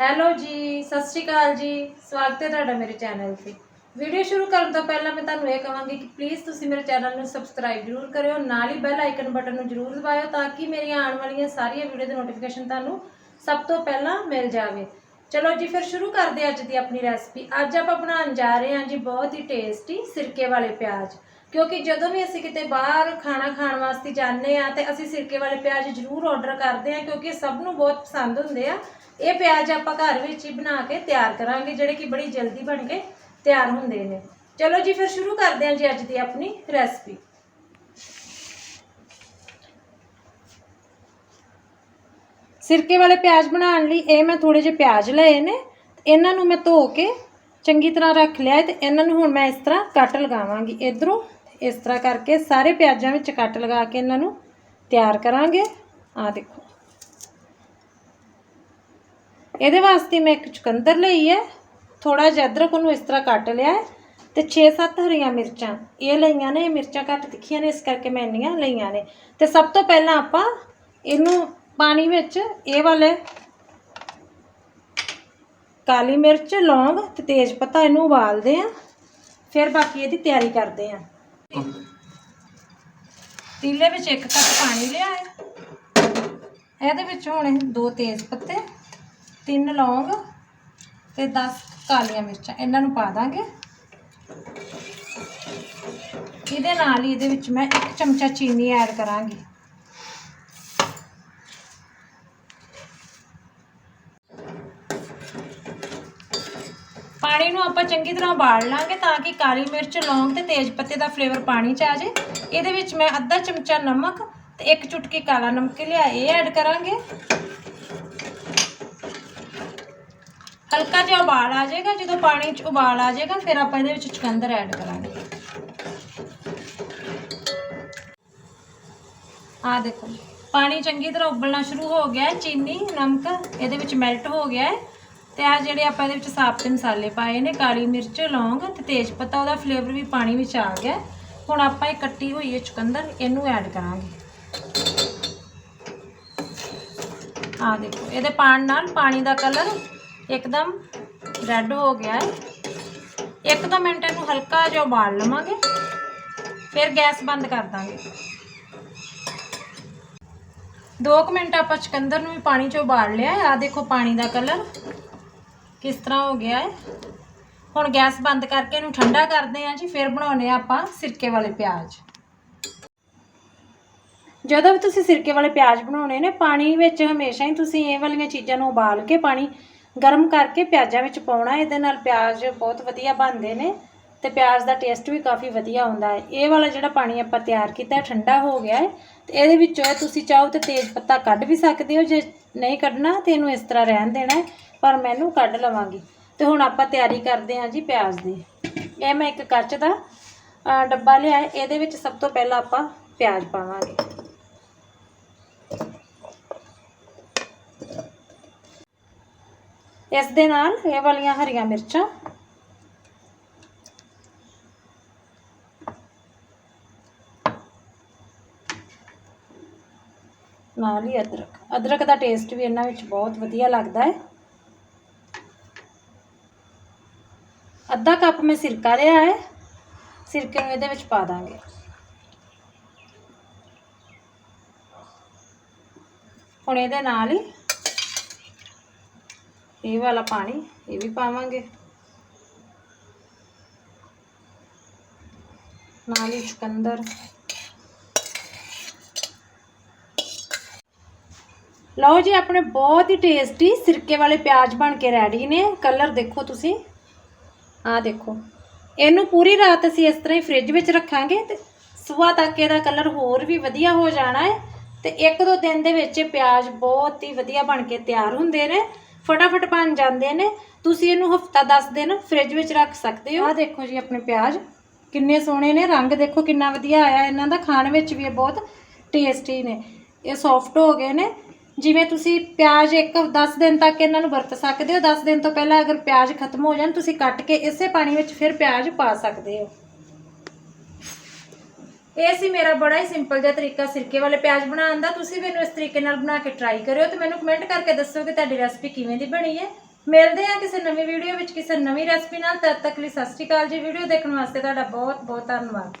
Hello ਜੀ, ਸਤਿ ਸ਼੍ਰੀ ਅਕਾਲ ਜੀ। ਸਵਾਗਤ ਹੈ ਤੁਹਾਡਾ ਮੇਰੇ ਚੈਨਲ ਤੇ। ਵੀਡੀਓ ਸ਼ੁਰੂ ਕਰਨ ਤੋਂ ਪਹਿਲਾਂ ਮੈਂ ਤੁਹਾਨੂੰ ਇਹ ਕਹਾਂਗੀ ਕਿ ਪਲੀਜ਼ ਤੁਸੀਂ ਮੇਰੇ ਚੈਨਲ ਨੂੰ ਸਬਸਕ੍ਰਾਈਬ ਜ਼ਰੂਰ ਕਰਿਓ, ਨਾਲ ਹੀ ਬੈਲ ਆਈਕਨ ਬਟਨ ਨੂੰ ਜ਼ਰੂਰ ਦਬਾਇਓ ਤਾਂ ਕਿ ਮੇਰੀਆਂ ਆਉਣ ਵਾਲੀਆਂ ਸਾਰੀਆਂ ਵੀਡੀਓ ਦੀ ਨੋਟੀਫਿਕੇਸ਼ਨ ਤੁਹਾਨੂੰ ਸਭ ਤੋਂ ਪਹਿਲਾਂ ਮਿਲ ਜਾਵੇ। ਚਲੋ ਜੀ, ਫਿਰ ਸ਼ੁਰੂ ਕਰਦੇ ਅੱਜ ਦੀ ਆਪਣੀ ਰੈਸਪੀ ਅੱਜ ਆਪਾਂ ਬਣਾਉਣ ਜਾ ਰਹੇ ਹਾਂ ਜੀ ਬਹੁਤ ਹੀ ਟੇਸਟੀ ਸਿਰਕੇ ਵਾਲੇ ਪਿਆਜ਼। ਕਿਉਂਕਿ ਜਦੋਂ ਵੀ ਅਸੀਂ ਕਿਤੇ ਬਾਹਰ ਖਾਣਾ ਖਾਣ ਵਾਸਤੇ ਜਾਂਦੇ ਆ ਤੇ ਅਸੀਂ ਸਿਰਕੇ ਵਾਲੇ ਪਿਆਜ਼ ਜ਼ਰੂਰ ਆਰਡਰ ਕਰਦੇ ਆ ਕਿਉਂਕਿ ਸਭ ਨੂੰ ਬਹੁਤ ਪਸੰਦ ਹੁੰਦੇ ਆ। ਇਹ ਪਿਆਜ਼ ਆਪਾਂ ਘਰ ਵਿੱਚ ਹੀ ਬਣਾ ਕੇ ਤਿਆਰ ਕਰਾਂਗੇ, ਜਿਹੜੇ ਕਿ ਬੜੀ ਜਲਦੀ ਬਣ ਕੇ ਤਿਆਰ ਹੁੰਦੇ ਨੇ। ਚਲੋ ਜੀ, ਫਿਰ ਸ਼ੁਰੂ ਕਰਦੇ ਹਾਂ ਜੀ ਅੱਜ ਦੀ ਆਪਣੀ ਰੈਸਪੀ ਸਿਰਕੇ ਵਾਲੇ ਪਿਆਜ਼ ਬਣਾਉਣ ਲਈ ਇਹ ਮੈਂ ਥੋੜੇ ਜਿਹੇ ਪਿਆਜ਼ ਲਏ ਨੇ, ਇਹਨਾਂ ਨੂੰ ਮੈਂ ਧੋ ਕੇ ਚੰਗੀ ਤਰ੍ਹਾਂ ਰੱਖ ਲਿਆ ਹੈ ਤੇ ਇਹਨਾਂ ਨੂੰ ਹੁਣ ਮੈਂ ਇਸ ਤਰ੍ਹਾਂ ਕੱਟ ਲਗਾਵਾਂਗੀ। ਇਧਰੋਂ ਇਸ ਤਰ੍ਹਾਂ ਕਰਕੇ ਸਾਰੇ ਪਿਆਜ਼ਾਂ ਵਿੱਚ ਕੱਟ ਲਗਾ ਕੇ ਇਹਨਾਂ ਨੂੰ ਤਿਆਰ ਕਰਾਂਗੇ। ਆ ਦੇਖੋ। ਇਹਦੇ ਵਾਸਤੇ ਮੈਂ ਇੱਕ ਚੁਕੰਦਰ ਲਈ ਹੈ। ਥੋੜਾ ਜਿਹਾ ਅਦਰਕ ਉਹਨੂੰ ਇਸ ਤਰ੍ਹਾਂ ਕੱਟ ਲਿਆ ਹੈ ਤੇ 6-7 ਹਰੀਆਂ ਮਿਰਚਾਂ। ਇਹ ਲਈਆਂ ਨੇ, ਇਹ ਮਿਰਚਾਂ ਘੱਟ ਤਿੱਖੀਆਂ ਨੇ, ਇਸ ਕਰਕੇ ਮੈਂ ਇੰਨੀਆਂ ਲਈਆਂ ਨੇ। ਤੇ ਸਭ ਤੋਂ ਪਹਿਲਾਂ ਆਪਾਂ ਇਹਨੂੰ ਪਾਣੀ ਵਿੱਚ ਇਹ ਵਾਲੇ ਕਾਲੀ ਮਿਰਚ, ਲੌਂਗ ਤੇ ਤੇਜ ਪੱਤਾ ਇਹਨੂੰ ਉਬਾਲਦੇ ਆ ਫਿਰ ਬਾਕੀ ਇਹਦੀ ਤਿਆਰੀ ਕਰਦੇ ਆ ਤੀਲੇ ਵਿੱਚ ਇੱਕ ਕੱਪ ਪਾਣੀ ਲਿਆ ਹੈ ਇਹਦੇ ਵਿੱਚ ਹੁਣ ਦੋ ਤੇਜ ਪੱਤੇ, ਤਿੰਨ ਲੌਂਗ ਤੇ 10 ਕਾਲੀਆਂ ਮਿਰਚਾਂ। ਇਹਨਾਂ ਨੂੰ ਪਾ ਦਾਂਗੇ। ਇਹਦੇ ਨਾਲ ਹੀ ਇਹਦੇ ਵਿੱਚ ਮੈਂ ਇੱਕ ਚਮਚਾ ਚੀਨੀ ਐਡ ਕਰਾਂਗੀ। ਪਾਣੀ ਨੂੰ ਆਪਾਂ ਚੰਗੀ ਤਰ੍ਹਾਂ ਉਬਾਲ ਲਾਂਗੇ ਤਾਂ ਕਿ ਕਾਲੀ ਮਿਰਚ, ਲੌਂਗ ਤੇ ਤੇਜ ਪੱਤੇ ਦਾ ਫਲੇਵਰ ਪਾਣੀ 'ਚ ਆ ਜਾਏ ਇਹਦੇ ਵਿੱਚ ਮੈਂ ਅੱਧਾ ਚਮਚਾ ਨਮਕ ਤੇ ਇੱਕ ਚੁਟਕੀ ਕਾਲਾ ਨਮਕ ਲਿਆ, ਇਹ ਐਡ ਕਰਾਂਗੇ। ਹਲਕਾ ਜਿਹਾ ਉਬਾਲ ਆ ਜਾਏਗਾ, ਜਦੋਂ ਪਾਣੀ 'ਚ ਉਬਾਲ ਆ ਜਾਏਗਾ, ਫਿਰ ਆਪਾਂ ਇਹਦੇ ਵਿੱਚ ਚੁਕੰਦਰ ਐਡ ਕਰਾਂਗੇ। ਆ ਦੇਖੋ, ਪਾਣੀ ਚੰਗੀ ਤਰ੍ਹਾਂ ਉਬਲਣਾ ਸ਼ੁਰੂ ਹੋ ਗਿਆ, ਚੀਨੀ, ਨਮਕ ਇਹਦੇ ਵਿੱਚ ਮੈਲਟ ਹੋ ਗਿਆ। ਹੈ ਤੇ ਆ ਜਿਹੜੇ ਆਪਾਂ ਇਹਦੇ ਵਿੱਚ ਸਾਬਤੇ ਮਸਾਲੇ ਪਾਏ ਨੇ, ਕਾਲੀ ਮਿਰਚ, ਲੌਂਗ ਤੇ ਤੇਜ ਪੱਤਾ, ਉਹਦਾ ਫਲੇਵਰ ਵੀ ਪਾਣੀ ਵਿੱਚ ਆ ਗਿਆ ਹੁਣ ਆਪਾਂ ਇਹ ਕੱਟੀ ਹੋਈ ਹੈ ਚੁਕੰਦਰ, ਇਹਨੂੰ ਐਡ ਕਰਾਂਗੇ। ਆ ਦੇਖੋ, ਇਹਦੇ ਪਾਣ ਨਾਲ ਪਾਣੀ ਦਾ ਕਲਰ ਇੱਕਦਮ ਰੈੱਡ ਹੋ ਗਿਆ ਹੈ। ਇੱਕ ਦੋ ਮਿੰਟ ਇਹਨੂੰ ਹਲਕਾ ਜਿਹਾ ਉਬਾਲ ਲਵਾਂਗੇ, ਫਿਰ ਗੈਸ ਬੰਦ ਕਰ ਦਾਂਗੇ। 2 ਮਿੰਟ ਆਪਾਂ ਚੁਕੰਦਰ ਨੂੰ ਵੀ ਪਾਣੀ 'ਚ ਉਬਾਲ ਲਿਆ ਹੈ। ਆ ਦੇਖੋ ਪਾਣੀ ਦਾ ਕਲਰ ਕਿਸ ਤਰ੍ਹਾਂ ਹੋ ਗਿਆ ਹੈ? ਹੁਣ ਗੈਸ ਬੰਦ ਕਰਕੇ ਇਹਨੂੰ ਠੰਡਾ ਕਰਦੇ ਹਾਂ ਜੀ, ਫਿਰ ਬਣਾਉਣੇ ਆ ਆਪਾਂ ਸਿਰਕੇ ਵਾਲੇ ਪਿਆਜ਼। ਜਦੋਂ ਵੀ ਤੁਸੀਂ ਸਿਰਕੇ ਵਾਲੇ ਪਿਆਜ਼ ਬਣਾਉਣੇ ਨੇ, ਪਾਣੀ ਵਿੱਚ ਹਮੇਸ਼ਾ ਹੀ ਤੁਸੀਂ ਇਹ ਵਾਲੀਆਂ ਚੀਜ਼ਾਂ ਨੂੰ ਉਬਾਲ ਕੇ ਪਾਣੀ ਗਰਮ ਕਰਕੇ ਪਿਆਜ਼ਾਂ ਵਿੱਚ ਪਾਉਣਾ ਇਹਦੇ ਨਾਲ ਪਿਆਜ਼ ਬਹੁਤ ਵਧੀਆ ਬਣਦੇ ਨੇ ਤੇ ਪਿਆਜ਼ ਦਾ ਟੇਸਟ ਵੀ ਕਾਫੀ ਵਧੀਆ ਹੁੰਦਾ ਹੈ। ਇਹ ਵਾਲਾ ਜਿਹੜਾ ਪਾਣੀ ਆਪਾਂ ਤਿਆਰ ਕੀਤਾ ਠੰਡਾ ਹੋ ਗਿਆ ਹੈ ਤੇ ਇਹਦੇ ਵਿੱਚੋਂ ਤੁਸੀਂ ਚਾਹੋ ਤੇ ਤੇਜ਼ ਪੱਤਾ ਕੱਢ ਵੀ ਸਕਦੇ ਹੋ, ਜੇ ਨਹੀਂ ਕੱਢਣਾ ਤੇ ਇਹਨੂੰ ਇਸ ਤਰ੍ਹਾਂ ਰਹਿਣ ਦੇਣਾ ਹੈ ਪਰ ਮੈਨੂੰ ਕੱਢ ਲਵਾਂਗੀ। ਤੇ ਹੁਣ ਆਪਾਂ ਤਿਆਰੀ ਕਰਦੇ ਹਾਂ ਜੀ ਪਿਆਜ਼ ਦੀ। ਇਹ ਮੈਂ ਇੱਕ ਕੱਚ ਦਾ ਡੱਬਾ ਲਿਆ ਇਹਦੇ ਵਿੱਚ ਸਭ ਤੋਂ ਪਹਿਲਾਂ ਆਪਾਂ ਪਿਆਜ਼ ਪਾਵਾਂਗੇ। ਇਸ ਦੇ ਨਾਲ ਇਹ ਵਾਲੀਆਂ ਹਰੀਆਂ ਮਿਰਚਾਂ। ਨਾਲ ਹੀ ਅਦਰਕ। ਅਦਰਕ ਦਾ ਟੇਸਟ ਵੀ ਇਹਨਾਂ ਵਿੱਚ ਬਹੁਤ ਵਧੀਆ ਲੱਗਦਾ ਹੈ। ਅੱਧਾ ਕੱਪ ਮੈਂ ਸਿਰਕਾ ਲਿਆ ਹੈ, ਸਿਰਕੇ ਨੂੰ ਇਹਦੇ ਵਿੱਚ ਪਾ ਦਾਂਗੇ। ਹੁਣ ਇਹਦੇ ਨਾਲ ਹੀ ਇਹ ਵਾਲਾ ਪਾਣੀ ਇਹ ਵੀ ਪਾਵਾਂਗੇ। ਨਾਲ ਹੀ ਚੁਕੰਦਰ ਲਓ ਜੀ, ਆਪਣੇ ਬਹੁਤ ਹੀ ਟੇਸਟੀ ਸਿਰਕੇ ਵਾਲੇ ਪਿਆਜ਼ ਬਣ ਕੇ ਰੈਡੀ ਨੇ। ਕਲਰ ਦੇਖੋ ਤੁਸੀਂ। ਆਹ ਦੇਖੋ। ਇਹਨੂੰ ਪੂਰੀ ਰਾਤ ਅਸੀਂ ਇਸ ਤਰ੍ਹਾਂ ਹੀ ਫ੍ਰਿਜ ਵਿੱਚ ਰੱਖਾਂਗੇ ਤੇ ਸਵੇਰ ਤੱਕ ਇਹਦਾ ਕਲਰ ਹੋਰ ਵੀ ਵਧੀਆ ਹੋ ਜਾਣਾ ਹੈ ਤੇ ਇੱਕ ਦੋ ਦਿਨ ਦੇ ਵਿੱਚ ਇਹ ਪਿਆਜ਼ ਬਹੁਤ ਹੀ ਵਧੀਆ ਬਣ ਕੇ ਤਿਆਰ ਹੁੰਦੇ ਨੇ, ਫਟਾਫਟ ਬਣ ਜਾਂਦੇ ਨੇ। ਤੁਸੀਂ ਇਹਨੂੰ ਹਫਤਾ 10 ਦਿਨ ਫ੍ਰਿਜ ਵਿੱਚ ਰੱਖ ਸਕਦੇ ਹੋ। ਆਹ ਦੇਖੋ ਜੀ ਆਪਣੇ ਪਿਆਜ਼, ਕਿੰਨੇ ਸੋਹਣੇ ਨੇ, ਰੰਗ ਦੇਖੋ ਕਿੰਨਾ ਵਧੀਆ ਆਇਆ, ਇਹਨਾਂ ਦਾ ਖਾਣ ਵਿੱਚ ਵੀ ਇਹ ਬਹੁਤ ਟੇਸਟੀ ਨੇ। ਇਹ ਸੌਫਟ ਹੋ ਗਏ ਨੇ ਜਿਵੇਂ ਤੁਸੀਂ ਪਿਆਜ਼ ਇੱਕ 10 ਦਿਨ ਤੱਕ ਇਹਨਾਂ ਨੂੰ ਵਰਤ ਸਕਦੇ ਹੋ 10 ਦਿਨ ਤੋਂ ਪਹਿਲਾਂ ਅਗਰ ਪਿਆਜ਼ ਖਤਮ ਹੋ ਜਾਣ, ਤੁਸੀਂ ਕੱਟ ਕੇ ਇਸੇ ਪਾਣੀ ਵਿੱਚ ਫਿਰ ਪਿਆਜ਼ ਪਾ ਸਕਦੇ ਹੋ। ਇਹ ਸੀ ਮੇਰਾ ਬੜਾ ਹੀ ਸਿੰਪਲ ਜਿਹਾ ਤਰੀਕਾ ਸਿਰਕੇ ਵਾਲੇ ਪਿਆਜ਼ ਬਣਾਉਣ ਦਾ। ਤੁਸੀਂ ਮੈਨੂੰ ਇਸ ਤਰੀਕੇ ਨਾਲ ਬਣਾ ਕੇ ਟਰਾਈ ਕਰਿਓ ਤੇ ਮੈਨੂੰ ਕਮੈਂਟ ਕਰਕੇ ਦੱਸੋ ਕਿ ਤੁਹਾਡੀ ਰੈਸਪੀ ਕਿਵੇਂ ਦੀ ਬਣੀ ਹੈ। ਮਿਲਦੇ ਹਾਂ ਕਿਸੇ ਨਵੀਂ ਵੀਡੀਓ ਵਿੱਚ ਕਿਸੇ ਨਵੀਂ ਰੈਸਪੀ ਨਾਲ। ਤਦ ਤੱਕ ਲਈ ਸਤਿ ਸ਼੍ਰੀ ਅਕਾਲ ਜੀ। ਵੀਡੀਓ ਦੇਖਣ ਵਾਸਤੇ ਤੁਹਾਡਾ ਬਹੁਤ ਬਹੁਤ ਧੰਨਵਾਦ।